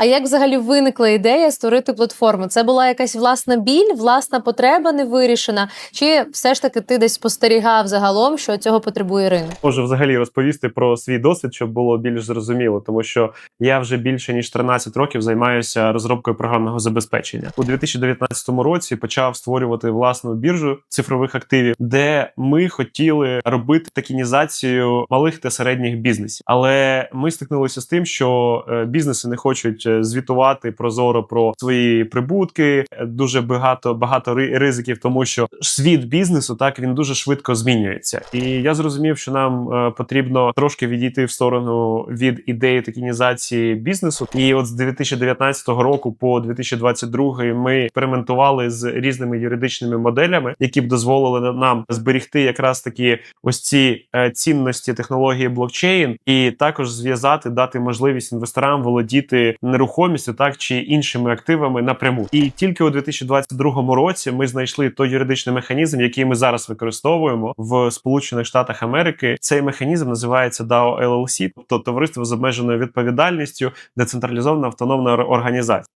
А як взагалі виникла ідея створити платформу? Це була якась власна біль, власна потреба не вирішена? Чи все ж таки ти десь спостерігав загалом, що цього потребує ринок? Можу взагалі розповісти про свій досвід, щоб було більш зрозуміло, тому що я вже більше ніж 13 років займаюся розробкою програмного забезпечення. У 2019 році почав створювати власну біржу цифрових активів, де ми хотіли робити токенізацію малих та середніх бізнесів. Але ми стикнулися з тим, що е, бізнеси не хочуть звітувати прозоро про свої прибутки. Е, Дуже багато багато ризиків, тому що світ бізнесу так він дуже швидко змінюється. І я зрозумів, що нам е, потрібно трошки відійти в сторону від ідеї токенізації бізнесу. І от з 2019 року по 2022 ми експериментували з різними юридичними моделями, які б дозволили нам зберігти якраз такі ось ці е, цінності технології блокчейн, і також зв'язати, дати можливість інвесторам володіти нерухомістю, так чи іншими активами напряму. І тільки у 2022 році ми знайшли той юридичний механізм, який ми зараз використовуємо в Сполучених Штатах Америки. Цей механізм називається DAO LLC, тобто товариство з обмеженою відповідальністю, децентралізована автономна організація.